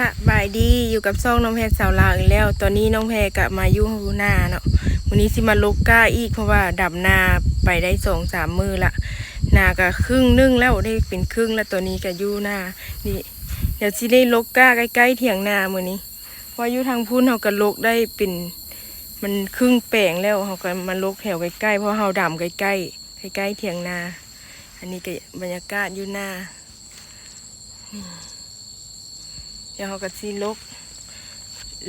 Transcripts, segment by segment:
สบายดีอยู่กับซ่องน้องแพรสาวลาวอีกแล้ว ตอนนี้น้องแพรกลับมายู่หน้าเนาะวันนี้สิมาลกก้าอีกเพราะว่าดับนาไปได้สองสามมือละนาก็ครึ่งนึ่งแล้วได้เป็นครึ่งแล้วตัวนี้ก็ยู่หน้านี่เดี๋ยวสิได้ลกก้าใกล้ๆเถียงนามือนี้เพราะอยู่ทางพุ่นเขาก็ลกได้เป็นมันครึ่งแปลงแล้วเขาก็มาลกแถวใกล้ๆเพราะเขาดำใกล้ๆใกล้ๆเถียงนา อันนี้ก็บรรยากาศอยู่หน้าเดี๋ยวเขาก็ซีลก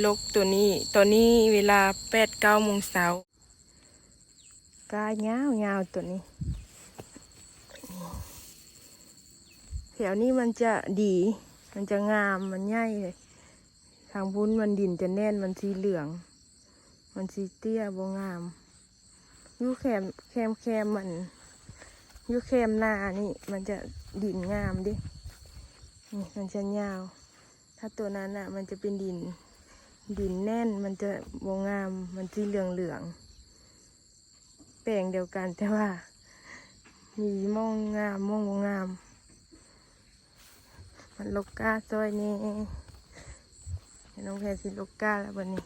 ลกตัวนี้ตอนนี้เวลาแปดเก้าโมงเช้ากายาวยาวตัวนี้แถวนี้มันจะดี มันจะงามมันใหญ่เลยทางพุ้นมันดินจะแน่นมันสีเหลือง มันสีเตี้ยบงามยูแคมแคมแคมมันยูแคมหนานี่ มันจะดินงามดินี่มันจะยาว ถ้าตัวนั้นอะ มันจะเป็นดิน ดินแน่นมันจะวงงาม มันสีเหลืองเหลืองแปลงเดียวกันแต่ว่า มีมองงามมองวงงาม มันลกกาซอยนี้เดี๋ยวน้องแพรสิลกกาแล้ววันนี้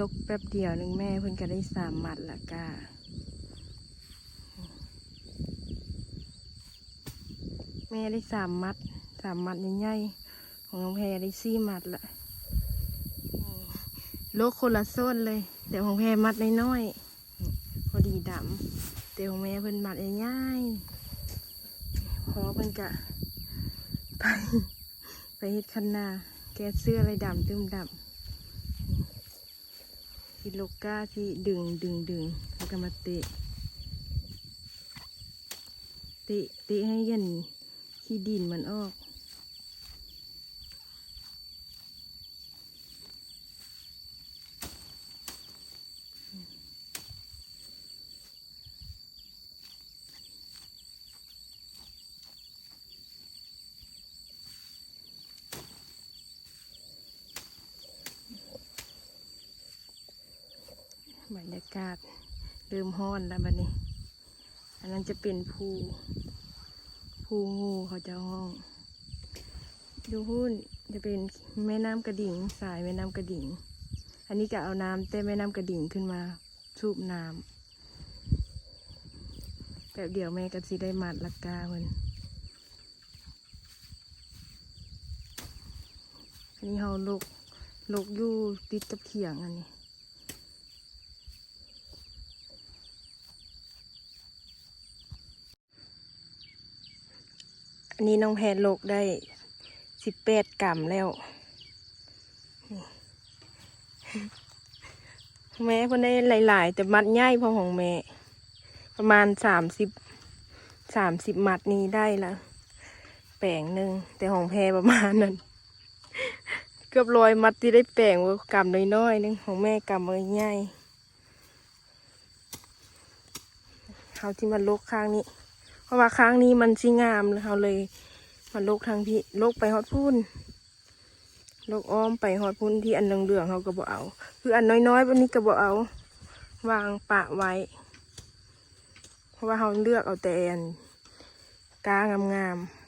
ลกแป๊บเดียวหนึ่งแม่เพิ่นก็ได้สามหมัดละกาแม่ได้สามมัดสามมัดใหญ่ๆของน้องแพรได้สี่มัดละโลกคนละโซนเลย แต่ของแพรมัดน้อยๆพอดีดำแต่ของแม่เพิ่นมัดใหญ่ๆพอเพิ่นกะไปไปเฮ็ดคันนา แกเสื้ออะไรดำตึมดำ ที่โลก้าที่ดึงดึงดึงแล้วก็มาเตะเตะเตะให้ยันขี้ดินมันออก บรรยากาศเริ่มฮ้อนแล้วบัดนี้ อันนั้นจะเป็นภูภูงูเขาจะห้อง ดูหุ้นจะเป็นแม่น้ำกระดิ่งสายแม่น้ำกระดิ่ง อันนี้ก็เอาน้ำเต้แม่น้ำกระดิ่งขึ้นมาสูบน้ำแบบเดี๋ยวแม่ก็สิได้มัดลักกาเพิ่นอันนี้เฮาลกลกอยู่ติดกับเขียงอันนี้ นี้น้องแพนโลกได้สิบแปดกรัมแล้ว แม่เพิ่นได้หลาย ๆ แต่มัดใหญ่พอของแม่ ประมาณสามสิบสามสิบมัดนี้ได้ละแปลงหนึ่งแต่ของแพรประมาณนั้นเกือบร้อยมัดที่ได้แปลงว่ากำน้อยๆนึงของแม่กำมือใหญ่เขาที่มาลกข้างนี้ ราะว่าครั้งนี้มันสิงามเลยเขาเลยมาลกทางพี่ลกไปฮอดพุ่นลกอ้อมไปฮอดพุ่นที่อันเหลืองๆเขาก็บอกเอา คืออันน้อยๆวันนี้ก็บอกเอา วางปะไว้ เพราะว่าเขาเลือกเอาแต่อันกางามๆ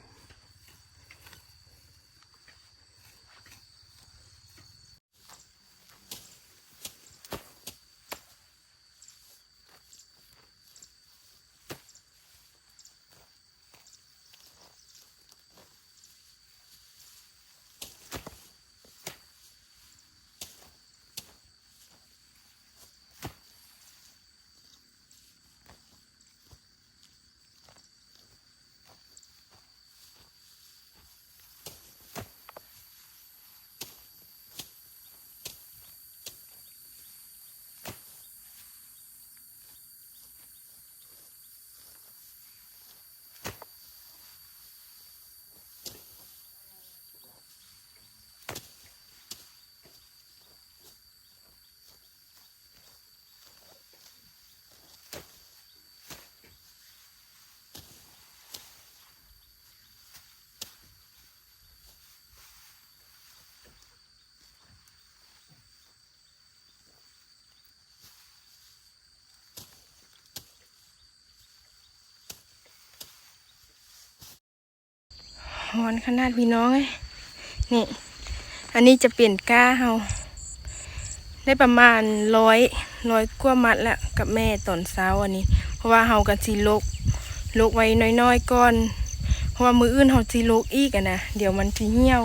ฮอนขนาดพี่น้องเลยนี่ อันนี้จะเปลี่ยนก้าเฮาได้ประมาณร้อยร้อยกว่ามัดแล้วกับแม่ตอนเช้าอันนี้ เพราะว่าเฮากันสีลกลกไว้น้อยๆก่อน เพราะว่ามืออื่นเฮาสีลกอีกอะนะเดี๋ยวมันสิเหี่ยว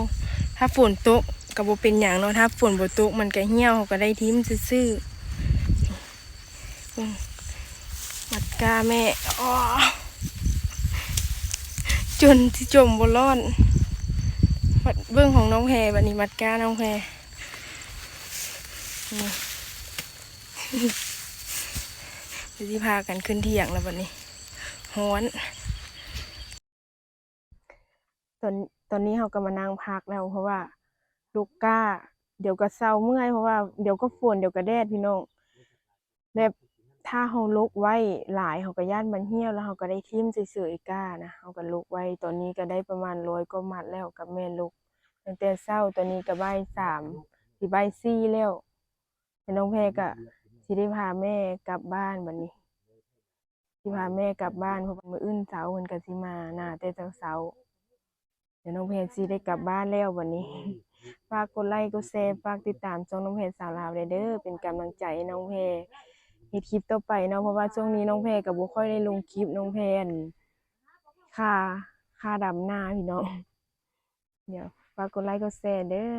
ถ้าฝนตกก็บ่เป็นอย่างเนาะถ้าฝนโบตกมันก็เหี่ยวเฮาก็ได้ทิ้มซื่อๆมัดกาแม่อ้อ จนที่จมบ่ร้อนมัดเบื้องของน้องแพรบัดนี้มัดกาน้องแพรนี่เดี๋ยวสิพากันขึ้นเที่ยงแล้วบัดนี้ฮ้อน ตอนตอนนี้เราก็มานั่งพักแล้วเพราะว่าลูกก้า เดี๋ยวก็เศร้าเมื่อยเพราะว่าเดี๋ยวก็ฝนเดี๋ยวก็แดดพี่น้องแบบ ถ้าเราลุกไว้หลายเขาก็ย่านมันเหี่ยวแล้วเขาก็ได้ทิ่มเฉยๆก้านะเขาก็ลกไว้ตอนนี้ก็ได้ประมาณร้อยก็มัดแล้วกับแม่ลูกตั้งแต่เช้าตอนนี้ก็บ่ายสามสิบ่ายสี่แล้วแต่น้องแพรก็สิได้พาแม่กลับบ้านบัดนี้สิพาแม่กลับบ้านเพราะว่ามื้ออื่นเช้าเพิ่นก็สิมาหน่าแต่เช้าเดี๋ยวน้องเพนซีได้กลับบ้านแล้ววันนี้ฝากกดไลค์กดแชร์ฝากติดตามช่องน้องเพนสาวลาวเด้อเป็นกำลังใจให้น้องเพ เฮ็ดคลิปต่อไปเนาะเพราะว่าช่วงนี้น้องเพก็บ่ค่อยได้ลงคลิปน้องเพนค่าค่าดำหน้าพี่น้องเดี๋ยวฝากกดไลค์กดแชร์เด้อ